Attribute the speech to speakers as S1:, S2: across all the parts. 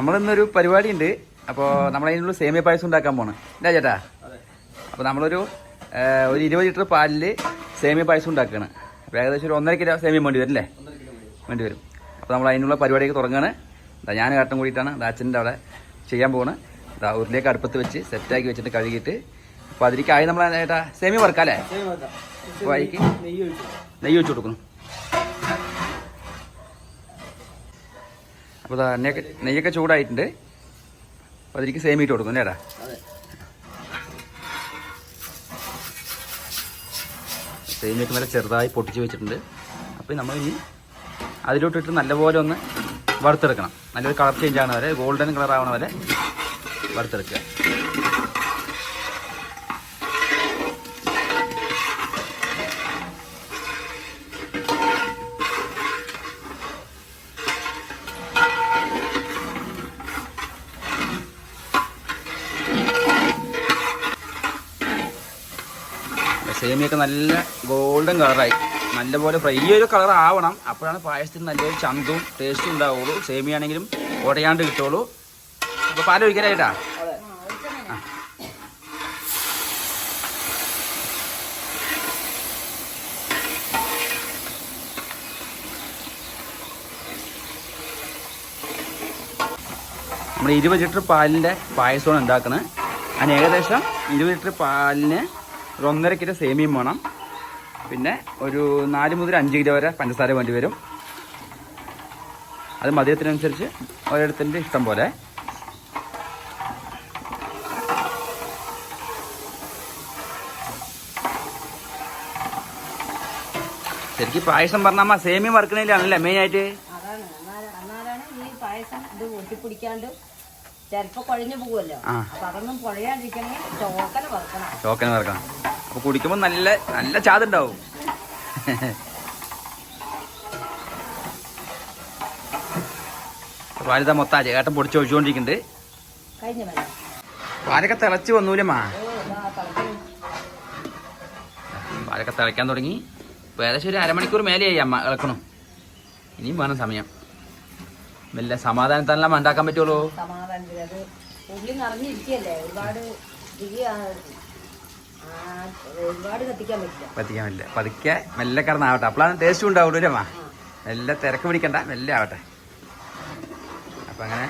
S1: നമ്മളിന്നൊരു പരിപാടി ഉണ്ട് അപ്പോൾ നമ്മളതിനുള്ള സേമിയ പായസം ഉണ്ടാക്കാൻ പോണ. ഇല്ല ചേട്ടാ? അപ്പോൾ നമ്മളൊരു ഒരു ഇരുപത് ലിറ്റർ പാലിൽ സേമിയ പായസം ഉണ്ടാക്കുകയാണ് അപ്പോൾ ഏകദേശം ഒരു ഒന്നര കിലോ സേമിയ വേണ്ടി വരും അല്ലേ? വേണ്ടി വരും. അപ്പോൾ നമ്മൾ അതിനുള്ള പരിപാടിയൊക്കെ തുടങ്ങുകയാണ് ഇതാ ഞാൻ കാട്ടം കൂടിയിട്ടാണ് അച്ഛന്റെ അവിടെ ചെയ്യാൻ പോകുന്നത് ഇതാ ഉരുളിയൊക്കെ അടുപ്പത്ത് വെച്ച് സെറ്റാക്കി വെച്ചിട്ട് കഴുകിയിട്ട്. അപ്പോൾ അതിലേക്കായി നമ്മൾ ചേട്ടാ സേമിയ വറുക്കാം അല്ലേ? അപ്പോൾ അതിലേക്ക്
S2: നെയ്യ് ഒഴിച്ചു
S1: നെയ്യ് വെച്ച് കൊടുക്കുന്നു അപ്പോൾ എണ്ണയൊക്കെ നെയ്യൊക്കെ ചൂടായിട്ടുണ്ട്. അപ്പോൾ അതിലേക്ക് സേമിയ ഇട്ട് കൊടുക്കും
S2: അല്ലേടാ
S1: സേമിയൊക്കെ നല്ല ചെറുതായി പൊട്ടിച്ച് വെച്ചിട്ടുണ്ട്. അപ്പോൾ നമ്മൾ ഇനി അതിലോട്ടിട്ട് നല്ലപോലെ ഒന്ന് വറുത്തെടുക്കണം. നല്ലൊരു കളർ ചേഞ്ച് ആവണ വരെ ഗോൾഡൻ കളർ ആവണ വരെ വറുത്തെടുക്കുക. സേമിയൊക്കെ നല്ല ഗോൾഡൻ കളറായി നല്ലപോലെ ഫ്രൈ ഒരു കളർ ആവണം. അപ്പോഴാണ് പായസത്തിന് നല്ലൊരു ചന്തവും ടേസ്റ്റും ഉണ്ടാവുള്ളൂ. സേമിയാണെങ്കിലും ഉടയാണ്ട് കിട്ടുള്ളൂ. അപ്പോൾ പാൽ ഒഴിക്കാനായിട്ടാ നമ്മൾ ഇരുപത് ലിറ്റർ പാലിന്റെ പായസമാണ് ഉണ്ടാക്കുന്നത് അതിന് ഏകദേശം ഇരുപത് ലിറ്റർ പാലിന് ഒരു ഒന്നര കിലോ സേമിയും വേണം. പിന്നെ ഒരു നാല് മുതൽ അഞ്ച് കിലോ വരെ പഞ്ചസാര വേണ്ടി വരും. അത് മധുരത്തിനനുസരിച്ച് ഓരോരുത്തരുടെ ഇഷ്ടം പോലെ. ശരിക്കും പായസം പറഞ്ഞാൽ സേമിയ വറുക്കണേലാണല്ലേ മെയിനായിട്ട്
S3: അതാണ്. അന്നാലാണ് ഈ പായസം ഇത് ഒട്ടിപ്പിടിക്കാണ്ട് ചിലപ്പോ കുഴഞ്ഞു പോകുമല്ലോ. അപ്പൊ അതൊന്നും കുഴയാണ്ടിരിക്കണേ ചോക്കന വറുക്കണം.
S1: ടോക്കൻ വറക്കണം. അപ്പോൾ കുടിക്കുമ്പോൾ നല്ല നല്ല ചാതുണ്ടാവും. പാലിത മൊത്തം ചേട്ടൻ പൊടിച്ച് ഒഴിച്ചുകൊണ്ടിരിക്കുന്നുണ്ട്. പാലൊക്കെ തിളച്ച് വന്നൂലമ്മാ
S3: ഓ
S1: പാലൊക്കെ തിളയ്ക്കാൻ തുടങ്ങി. ഏകദേശം ഒരു അരമണിക്കൂർ മേലെയായി അമ്മ ഇളക്കണം. ഇനിയും വേണം സമയം. മെല്ലെ സമാധാനത്താനെല്ലാം ഉണ്ടാക്കാൻ പറ്റുള്ളൂ.
S3: സമാധാനത്തിൽ അത് ഉള്ളി നിറഞ്ഞിരിക്കല്ലേ ഒരുപാട് തിരി ആ, ആ, ഒരുപാട് കത്തിക്കാൻ പറ്റില്ല.
S1: പതുക്കെ മെല്ലെ കിടന്നാവട്ടെ അപ്പോഴാണ് ടേസ്റ്റ് ഉണ്ടാവുള്ളൂ അമ്മ? മെല്ലെ തിരക്ക് പിടിക്കണ്ട. മെല്ലെ ആവട്ടെ. അപ്പം അങ്ങനെ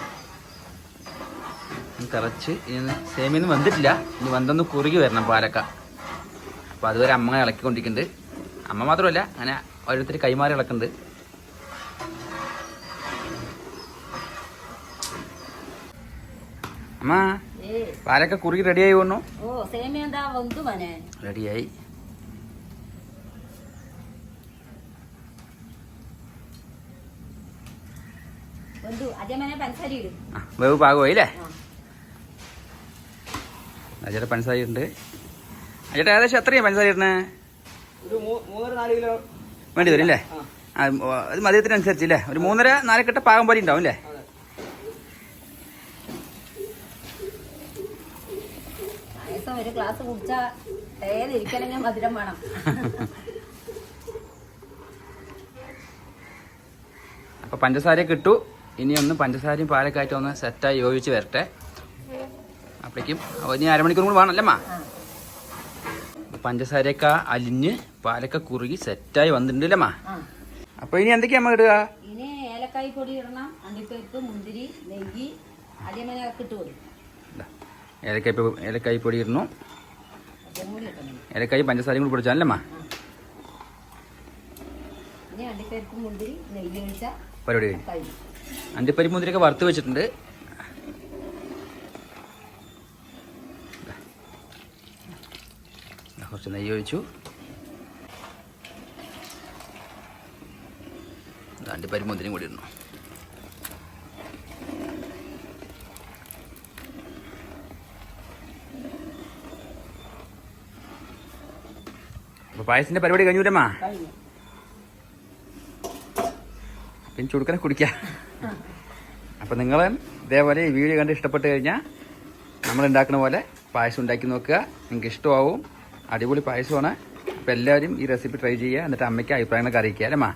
S1: തിളച്ച് ഇന്ന് സേമിന്ന് വന്നിട്ടില്ല ഇനി വന്നൊന്ന് കുറുകി വരണം പാലക്ക. അപ്പൊ അതുവരെ അമ്മ ഇളക്കിക്കൊണ്ടിരിക്കുന്നുണ്ട്. അമ്മ മാത്രമല്ല അങ്ങനെ ഓരോരുത്തർ കൈമാറി ഇളക്കുന്നുണ്ട്. അമ്മ
S3: പാലൊക്കെ
S1: പാലക്ക കുറുകി റെഡിയായി വന്നു. റെഡിയായി. വേവ് പാകമായി അല്ലേ?
S3: ആ.
S1: അജയുടെ പഞ്ചസാര ഉണ്ട് അജയുടെ ഏകദേശം എത്രയാണ് പഞ്ചസാര ഇടുന്നത്
S2: നാല്
S1: വേണ്ടി വരും അല്ലേ? അത് മധുരത്തിനനുസരിച്ച് അല്ലേ? ഒരു മൂന്നര നാലക്കെട്ട് പാകം പോലെ ഉണ്ടാവും അല്ലേ
S2: അതെ
S3: പായസം ഒരു ഗ്ലാസ് കുടിച്ചാ ഏതിരിക്കണമെങ്കിൽ മധുരം വേണം.
S1: അപ്പൊ പഞ്ചസാര കിട്ടു. ഇനി ഒന്ന് പഞ്ചസാരയും പാലൊക്കെ ആയിട്ട് ഒന്ന് സെറ്റായി യോജിച്ച് വരട്ടെ. അപ്പോഴേക്കും ഇനി അരമണിക്കൂർ കൂടി വേണമല്ലമ്മ. പഞ്ചസാരയൊക്കെ അലിഞ്ഞ് പാലൊക്കെ കുറുകി സെറ്റായി വന്നിട്ടുണ്ടല്ലമ്മ
S3: ആ.
S1: അപ്പോൾ ഇനി എന്തൊക്കെയാ അമ്മ ഇടുക?
S3: ഇനി ഏലക്കായ് പൊടി ഇടണം അണ്ടിപ്പരിപ്പ് മുന്തിരി നെയ്യ് അടിമനൊക്കെ ഇട്ട് കൊടുക്കും.
S1: ഏലക്കായ് ഏലക്കായ് പൊടി
S3: ഇടുന്നു
S1: ഏലക്കായ് പഞ്ചസാരയും കൂടി
S3: ഒഴിച്ച
S1: പരിപാടി കഴിഞ്ഞു. അണ്ടിപ്പരി മുന്തിരിയൊക്കെ വറുത്ത് വെച്ചിട്ടുണ്ട്. കുറച്ച് നെയ്യ് ഒഴിച്ചു. അണ്ടിപ്പരി മുന്തിരിയും കൂടി ഇടണം. അപ്പോൾ പായസിന്റെ പരിപാടി കഴിഞ്ഞൂരമ്മ
S3: കഴിഞ്ഞു
S1: പിന്നെ ചുടുക്കനെ കുടിക്ക. അപ്പൊ നിങ്ങൾ ഇതേപോലെ ഈ വീഡിയോ കണ്ട് ഇഷ്ടപ്പെട്ട് കഴിഞ്ഞാൽ നമ്മൾ ഉണ്ടാക്കുന്ന പോലെ പായസം ഉണ്ടാക്കി നോക്കുക. നിങ്ങൾക്ക് ഇഷ്ടമാവും. അടിപൊളി പായസമാണ്. അപ്പോൾ എല്ലാവരും ഈ റെസിപ്പി ട്രൈ ചെയ്യുക. എന്നിട്ട് അമ്മയ്ക്ക് അഭിപ്രായങ്ങളൊക്കെ അറിയിക്കുക അല്ലേ മാ